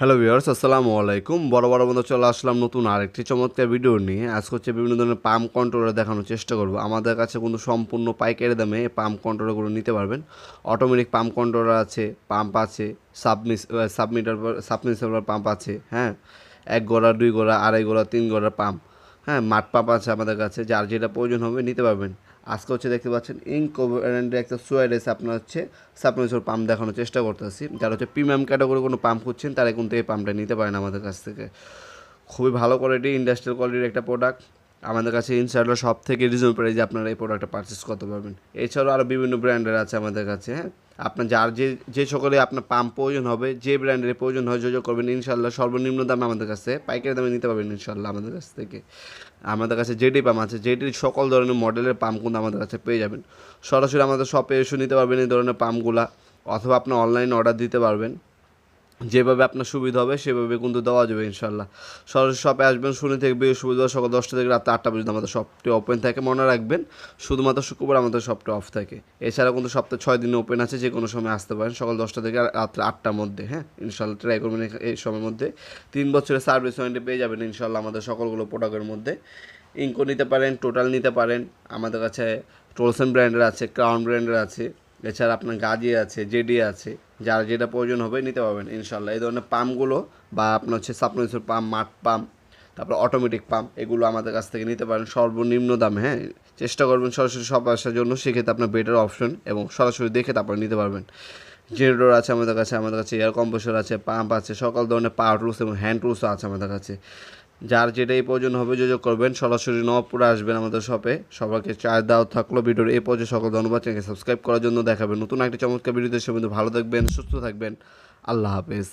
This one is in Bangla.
হ্যালো ভিউয়ার্স আসসালামু আলাইকুম। বড় বড় বন্ধু চলে আসলাম নতুন আরেকটি চমৎকার ভিডিও নিয়ে। আজকে হচ্ছে বিভিন্ন ধরনের পাম্প কন্ট্রোলার দেখানোর চেষ্টা করব। আমাদের কাছে কিন্তু সম্পূর্ণ পাইকারি দামে পাম্প কন্ট্রোলারগুলো নিতে পারবেন। অটোমেটিক পাম্প কন্ট্রোলার আছে পাম্প আছে সাবমিস সাবমিটার সাবমিসার পাম্প আছে হ্যাঁ? এক গোড়া, দুই গোড়া, আড়াই গোড়া, তিন গোড়ার পাম্প। হ্যাঁ মাঠ পাম্প আছে আমাদের কাছে, যার যেটা প্রয়োজন হবে নিতে পারবেন। আজকে হচ্ছে দেখতে পাচ্ছেন ইনকো ব্র্যান্ডের একটা সোয়ারেস আপনার হচ্ছে সাপ্লিমেন্টসের পাম্প দেখানোর চেষ্টা করতেছি। যারা হচ্ছে প্রিমিয়াম ক্যাটাগরি কোনো পাম্প খুঁজছেন, তারা কিন্তু এই পাম্পটা নিতে পারেন আমাদের কাছ থেকে। খুবই ভালো কোয়ালিটি ইন্ডাস্ট্রিয়াল কোয়ালিটির একটা প্রোডাক্ট আমাদের কাছে ইনসাইডার সব থেকে রিজনেবল প্রাইসে আপনারা এই প্রোডাক্টটা পারচেস করতে পারবেন। এছাড়াও আরও বিভিন্ন ব্র্যান্ডের আছে আমাদের কাছে হ্যাঁ? আপনার যার যে যে সকলে আপনার পাম্প প্রয়োজন হবে, যে ব্র্যান্ডের প্রয়োজন হয়, যোগাযোগ করবেন ইনশাল্লাহ সর্বনিম্ন দামে আমাদের কাছে পাইকারি দামে নিতে পারবেন ইনশাল্লাহ আমাদের কাছ থেকে। আমাদের কাছে যেটি পাম্প আছে যেটির সকল ধরনের মডেলের পাম্প কিন্তু আমাদের কাছে পেয়ে যাবেন। সরাসরি আমাদের শপে এসে নিতে পারবেন এই ধরনের পাম্পগুলা অথবা আপনি অনলাইনে অর্ডার দিতে পারবেন। যেভাবে আপনার সুবিধা হবে, সেভাবে কিন্তু দেওয়া যাবে ইনশাল্লাহ সরাসরি শপে আসবেন, শনি থেকে বৃহস্পতিবার সকাল দশটা থেকে রাত আটটা পর্যন্ত আমাদের শপটি ওপেন থাকে। মনে রাখবেন, শুধুমাত্র শুক্রবার আমাদের শপটা অফ থাকে। এছাড়া কিন্তু সপ্তাহে ছয় দিনে ওপেন আছে যে কোনো সময় আসতে পারেন, সকাল দশটা থেকে রাত্রে আটটার মধ্যে হ্যাঁ? ইনশাল্লাহ ট্রাই করবেন এই- সময়ের মধ্যে। তিন বছরের সার্ভিস ওয়ারেন্টি পেয়ে যাবেন ইনশাল্লাহ আমাদের সকলগুলো প্রোডাক্টের মধ্যে। ইঙ্কো নিতে পারেন টোটাল নিতে পারেন। আমাদের কাছে টোলসেন ব্র্যান্ডের আছে ক্রাউন ব্র্যান্ডের আছে। এছাড়া আপনার গাজি আছে জেডি আছে। যার যেটা প্রয়োজন হবে নিতে পারবেন ইনশাল্লাহ এই ধরনের পাম্পগুলো বা আপনার হচ্ছে সাপ্লিমেন্টসের পাম্প, মাঠ পাম্প, তারপর অটোমেটিক পাম্প, এগুলো আমাদের কাছ থেকে নিতে পারেন সর্বনিম্ন দামে হ্যাঁ? চেষ্টা করবেন সরাসরি সব আসার জন্য, সেক্ষেত্রে আপনার বেটার অপশন এবং সরাসরি দেখে তারপর নিতে পারবেন। জেনারেটর আছে আমাদের কাছে আমাদের কাছে এয়ার কম্প্রেসর আছে পাম্প আছে, সকল ধরনের পাওয়ার টুলস এবং হ্যান্ড টুলসও আছে আমাদের কাছে। যার যেটাই প্রয়োজন হবে যোগাযোগ করবেন, সরাসরি নবপুরে আসবেন আমাদের শপে সবাইকে চার দাও থাকল। ভিডিওর এই পর্যায়ে সকল ধন্যবাদ। চ্যানেলকে সাবস্ক্রাইব করার জন্য দেখাবেন নতুন একটি চমৎকার ভিডিওতে সে কিন্তু ভালো থাকবেন, সুস্থ থাকবেন। আল্লাহ হাফেজ।